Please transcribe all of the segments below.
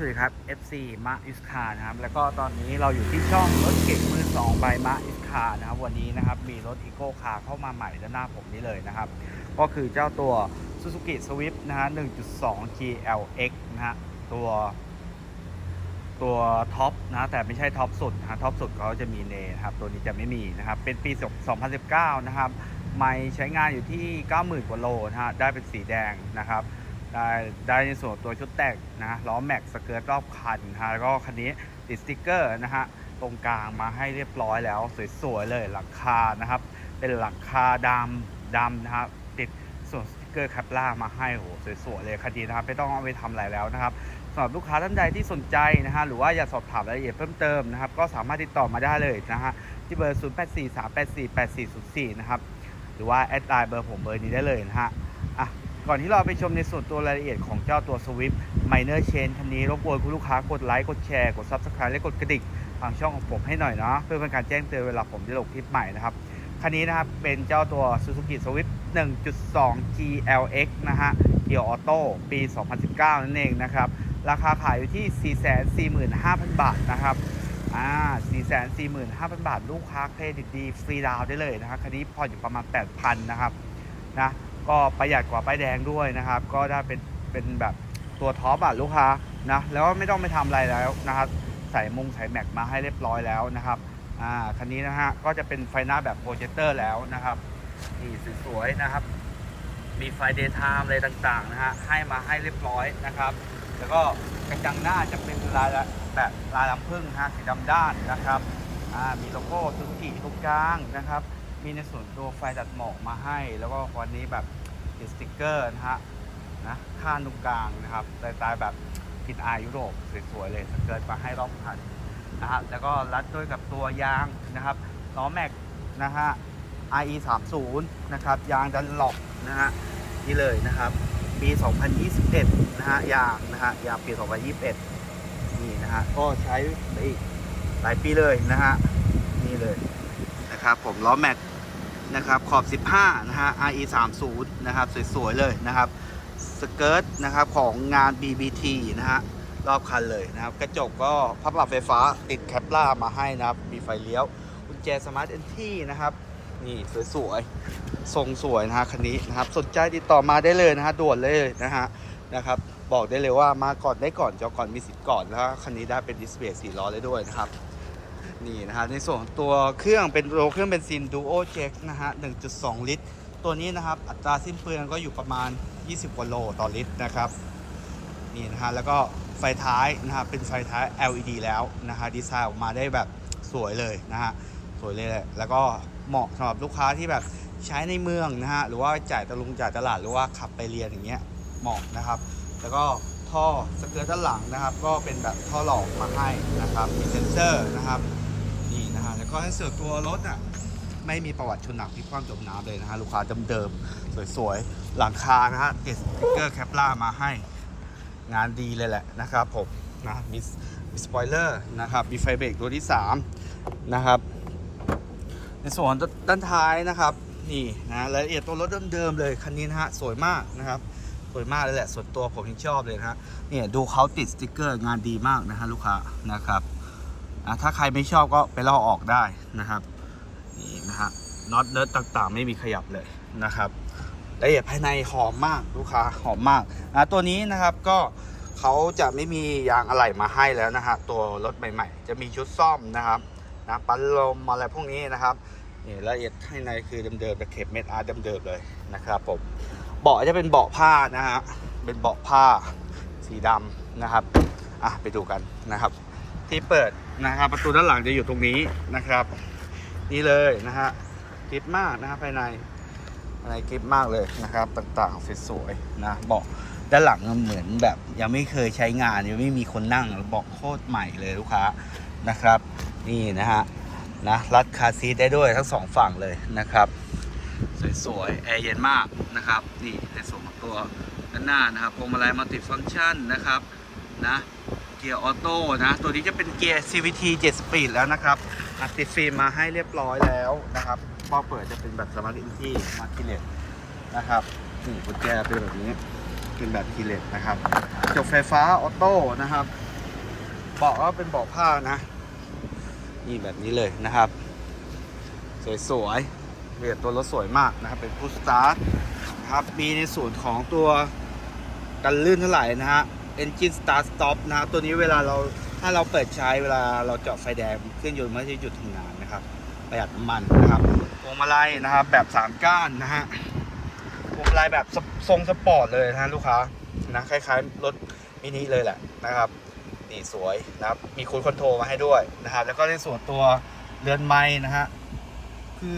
สวัสดีครับ FC มาอิสคานะครับ แล้วก็ตอนนี้เราอยู่ที่ช่องรถเก่งมือสองใบมาอิสคานะครับ วันนี้นะครับ มีรถอีโก้คาร์เข้ามาใหม่ด้านหน้าผมนี้เลยนะครับ ก็คือเจ้าตัว Suzuki Swift นะฮะ 1.2 GLX นะฮะ ตัว ตัวท็อปนะ แต่ไม่ใช่ท็อปสุดนะฮะท็อปสุดเขาจะมีเนนะครับ ตัวนี้จะไม่มีนะครับ เป็นปี 2019 นะครับ ไม่ใช้งานอยู่ที่ 90,000 กว่าโลนะฮะ ได้เป็นสีแดงนะครับ ได้ได้ในส่วนตัวชุดแต่งนะล้อแม็กสเกิร์ตรอบคันนะฮะแล้วก็คันนี้ติดสติกเกอร์นะฮะตรงกลางมาให้เรียบร้อยแล้วสวยๆเลยหลังคานะครับ เป็นหลังคาดำดำนะครับติดส่วนสติกเกอร์แคปล่ามาให้โหสวยๆเลยคันนี้นะครับไม่ต้องเอาไปทำอะไรแล้วนะครับสำหรับลูกค้าท่านใดที่สนใจนะฮะหรือว่าอยากสอบถามรายละเอียดเพิ่มเติมนะครับก็สามารถติดต่อมาได้เลยนะฮะที่เบอร์ 0843848404 นะครับหรือว่าแอดไลน์เบอร์ผมเบอร์นี้ได้เลยนะฮะอะ ก่อนที่เราไปชมในส่วนตัวรายละเอียดของเจ้าตัว Swift Minor Chain คันนี้รบกวนคุณลูกค้ากดไลค์ กดแชร์ กด Subscribe และกดกระดิ่งทางช่องของผมให้หน่อยนะเพื่อเป็นการแจ้งเตือนเวลาผมจะลงคลิปใหม่นะครับคันนี้นะครับเป็นเจ้าตัว Suzuki Swift 1.2 GLX นะฮะเกียร์ออโต้ปี 2019 นั่นเองนะครับ ราคาขายอยู่ที่ 445,000 บาทนะครับอ่า445,000 บาท ลูกค้าเครดิตดี ฟรีดาวน์ได้เลยนะครับคันนี้พออยู่ประมาณ 8,000 นะครับนะ ก็ประหยัดกว่าป้ายแดงด้วยนะครับ ก็ได้เป็นเป็นแบบตัวท็อปอะลูกค้านะแล้วไม่ต้องไปทำอะไรแล้วนะครับใส่มุงใส่แม็กมาให้เรียบร้อยแล้วนะครับอ่าคันนี้นะฮะก็จะเป็นไฟหน้าแบบโปรเจคเตอร์แล้วนะครับนี่สวยๆนะครับ มีไฟเดย์ไทม์อะไรต่างๆนะฮะให้มาให้เรียบร้อยนะครับ แล้วก็กระจังหน้าจะเป็นลายแบบลายลำพึ่งฮะสีดำด้านนะครับอ่ามีโลโก้ซูซูกิตรงกลางนะครับ มีในส่วนตัวไฟตัดหมอกมาให้ แล้วก็วันนี้แบบติดสติกเกอร์นะฮะนะข้างตรงกลางนะครับสไตล์แบบกลินอายยุโรปสวยๆเลยสเกิร์ตมาให้รอบคันนะฮะแล้วก็รัดด้วยกับตัวยางนะครับล้อแม็กนะฮะ IE 3 0นะครับยางดันหลอกนะฮะนี่เลยนะครับปี 2021 นะฮะยางนะฮะยางปี 2021 นี่นะฮะก็ใช้ไปอีกหลายปีเลยนะฮะนี่เลยนะครับผมล้อแม็ก นะครับขอบ 15 นะฮะ RE 3 0นะครับสวยๆเลยนะครับสเกิร์ตนะครับของงาน BBT นะฮะรอบคันเลยนะครับ กระจกก็พับปรับไฟฟ้าติดแคปล่ามาให้นะครับ มีไฟเลี้ยวกุญแจสมาร์ทเอนที่นะครับ นี่สวยๆทรงสวยนะฮะคันนี้นะครับ สนใจติดต่อมาได้เลยนะฮะด่วนเลยนะฮะนะครับบอกได้เลยว่ามาก่อนได้ก่อนจองก่อนมีสิทธิ์ก่อนแล้วคันนี้ได้เป็นดิสเบรกสี่ล้อเลยด้วยนะครับ นี่นะครับในส่วนของตัวเครื่องเป็นตัวเครื่องเบนซิน Duo Jack นะฮะ 1.2 ลิตร ตัวนี้นะครับ อัตราสิ้นเปลืองก็อยู่ประมาณ 20กว่าโลต่อลิตรนะครับนี่นะฮะแล้วก็ไฟท้ายนะครับเป็นไฟท้าย LED แล้วนะฮะดีไซน์ออกมาได้แบบสวยเลยนะฮะสวยเลยแหละแล้วก็เหมาะสำหรับลูกค้าที่แบบใช้ในเมืองนะฮะหรือว่าจ่ายตะลุงจ่ายตลาดหรือว่าขับไปเรียนอย่างเงี้ยเหมาะนะครับ แล้วก็ท่อสเกิร์ตด้านหลังนะครับ ก็เป็นแบบท่อหลอกมาให้นะครับมีเซ็นเซอร์นะครับ นี่นะฮะแล้วก็ในส่วนตัวรถอะไม่มีประวัติชนหนักพลิกคว่ำจมน้ำเลยนะฮะลูกค้าเดิมๆสวยๆ หลังคานะฮะติดสติ๊กเกอร์แคปล่ามาให้งานดีเลยแหละนะครับผมนะมีมีสปอยเลอร์นะครับมีไฟเบรกตัวที่ 3 นะครับ ในส่วนด้านท้ายนะครับ นี่นะรายละเอียดตัวรถเดิมๆเลยคันนี้นะฮะสวยมากนะครับสวยมากเลยแหละส่วนตัวผมยังชอบเลยนะฮะเนี่ยดูเขาติดสติ๊กเกอร์งานดีมากนะฮะลูกค้านะครับะถ้าใครไม่ชอบก็ไปลอกออกได้นะครับนี่นะฮะน็อตเนิร์ดต่างๆ ไม่มีขยับเลยนะครับรายละเอียดภายในหอมมากลูกค้าหอมมากนะตัวนี้นะครับก็เขาจะไม่มียางอะไหล่มาให้แล้วนะฮะตัวรถใหม่ ๆ จะมีชุดซ่อมนะครับนะปันลมอะไรพวกนี้นะครับนี่รายละเอียดภายในคือเดิมๆตะเข็บเม็ดอาร์เดิมๆเลยนะครับผมเบาะจะเป็นเบาะผ้านะฮะเป็นเบาะผ้าสีดำนะครับอะไปดูกันนะครับ ที่เปิด นะครับ ประตูด้านหลังจะอยู่ตรงนี้นะครับ นี่เลยนะฮะกริปมากนะครับภายในภายในกริปมากเลยนะครับ ต่างๆสวยๆนะเบาะด้านหลังเหมือนแบบยังไม่เคยใช้งานยังไม่มีคนนั่งเบาะโคตรใหม่เลยลูกค้านะครับ นี่นะฮะนะรัดคาซีทได้ด้วยทั้งสองฝั่งเลยนะครับสวยๆแอร์เย็นมากนะครับ นี่ในส่วนของตัวด้านหน้านะครับพวงมาลัยมัลติฟังก์ชันนะครับนะ เกียร์ออโต้นะ ตัวนี้จะเป็นเกียร์ CVT 7 Speed แล้วนะครับอัดติดฟิล์มมาให้เรียบร้อยแล้วนะครับพอเปิดจะเป็นแบบสมาร์ทอินที่มาร์ทิเลตนะครับนี่กุญแจเป็นแบบนี้ เป็นแบบคีเลตนะครับจกไฟฟ้าออโต้นะครับเบาะก็เป็นเบาะผ้านะ นี่แบบนี้เลยนะครับ สวยๆเรียตัวรถสวยมากนะครับ เป็นพุชสตาร์ทนะครับมีในส่วนของตัวกันลื่นเท่าไหร่นะฮะ Engine Start Stop นะตัวนี้เวลาเราถ้าเราเปิดใช้เวลาเราจอดไฟแดงเครื่องยนต์ไม่ได้หยุดทำงานนะครับ ประหยัดน้ำมันนะครับพวงมาลัยนะครับ แบบ 3 ก้านนะฮะพวงมาลัยแบบทรงสปอร์ตเลยนะลูกค้านะคล้ายๆรถมินิเลยแหละนะครับนี่สวยนะครับมีคูดคอนโทรลมาให้ด้วยนะครับ แล้วก็ในส่วนตัวเรือนไม้นะฮะคือ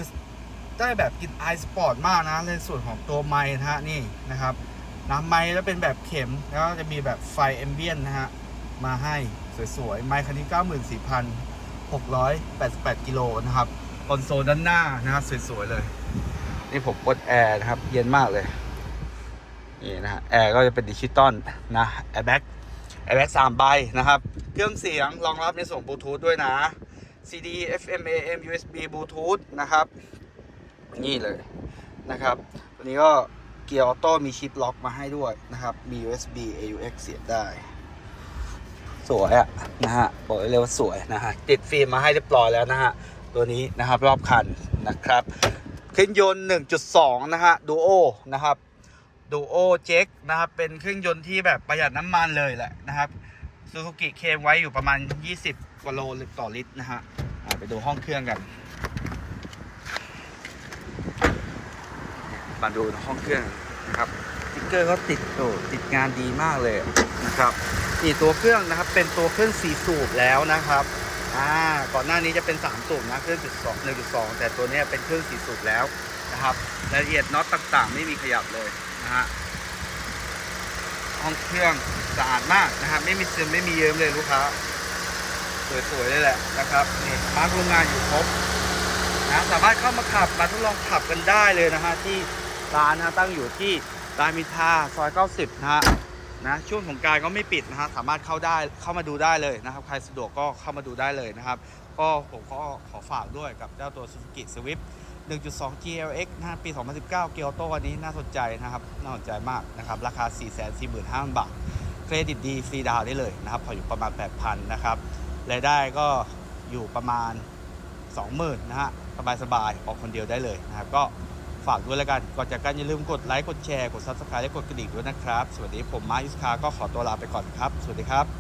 ได้แบบกินไอสปอร์ตมากนะในส่วนของตัวไม้นะฮะนี่นะครับ นะไม้แล้วเป็นแบบเข็มแล้วก็จะมีแบบไฟแอมเบียนนะฮะ มาให้สวยๆ ไม้คันนี้ 94,688 กิโลนะครับคอนโซลด้านหน้านะครับสวยๆเลย นี่ผมกดแอร์นะครับ เย็นมากเลย นี่นะฮะแอร์ก็จะเป็นดิจิตอลนะแอร์แบ็กแอร์แบ็กสามใบนะครับ เครื่องเสียงรองรับในส่วนบลูทูธด้วยนะ CD FM AM USB บลูทูธนะครับ นี่เลยนะครับ ตัวนี้ก็ กียร์ออโต้มีชิปล็อกมาให้ด้วยนะครับ มี USB AUX เสียบได้ สวยอะนะฮะบอกเลยว่าสวยนะฮะ ติดฟิล์มมาให้เรียบร้อยแล้วนะฮะ ตัวนี้นะครับรอบคันนะครับเครื่องยนต์ 1.2 นะฮะดูโอนะครับดูโอเจ็กนะครับ เป็นเครื่องยนต์ที่แบบประหยัดน้ำมันเลยแหละนะครับซูซูกิเคมไว้อยู่ประมาณ 20กว่าโลต่อลิตรนะฮะไปดูห้องเครื่องกัน มาดูห้องเครื่องนะครับสติ๊กเกอร์เขาติดโอ้ติดงานดีมากเลยนะครับนี่ตัวเครื่องนะครับเป็นตัวเครื่อง4สูบแล้วนะครับอ่าก่อนหน้านี้จะเป็น 3 สูบนะเครื่องจุดสองหนึ่งจุดสองแต่ตัวเนี้ยเป็นเครื่อง4สูบแล้วนะครับรายละเอียดน็อตต่างๆ ไม่มีขยับเลยนะฮะห้องเครื่องสะอาดมากนะครับไม่มีซึมไม่มีเยิ้มเลยลูกค้าสวยๆเลยแหละนะครับนี่มาร์กโรงงานอยู่ครบนะสามารถเข้ามาขับมาทดลองขับกันได้เลยนะฮะที่ ร้านนะตั้งอยู่ที่รามอินทราซอย 90 นะฮะนะช่วงของการก็ไม่ปิดนะฮะสามารถเข้าได้เข้ามาดูได้เลยนะครับ ใครสะดวกก็เข้ามาดูได้เลยนะครับ ก็ผมก็ขอฝากด้วยกับเจ้าตัว Suzuki Swift 1.2 GLX นะปี 2019 เกียร์โต้วันนี้น่าสนใจนะครับ น่าสนใจมากนะครับ ราคา 445,000 บาท เครดิตดีฟรีดาวได้เลยนะครับพออยู่ประมาณ 8,000 นะครับรายได้ก็อยู่ประมาณ 20,000 นะฮะสบายๆออกคนเดียวได้เลยนะครับก็ ฝากด้วยแล้วกัน ก่อนจากกันอย่าลืมกดไลค์ กดแชร์ กด Subscribe และกดกระดิ่งด้วยนะครับ สวัสดีผมมาร์คอิสคาก็ขอตัวลาไปก่อนครับ สวัสดีครับ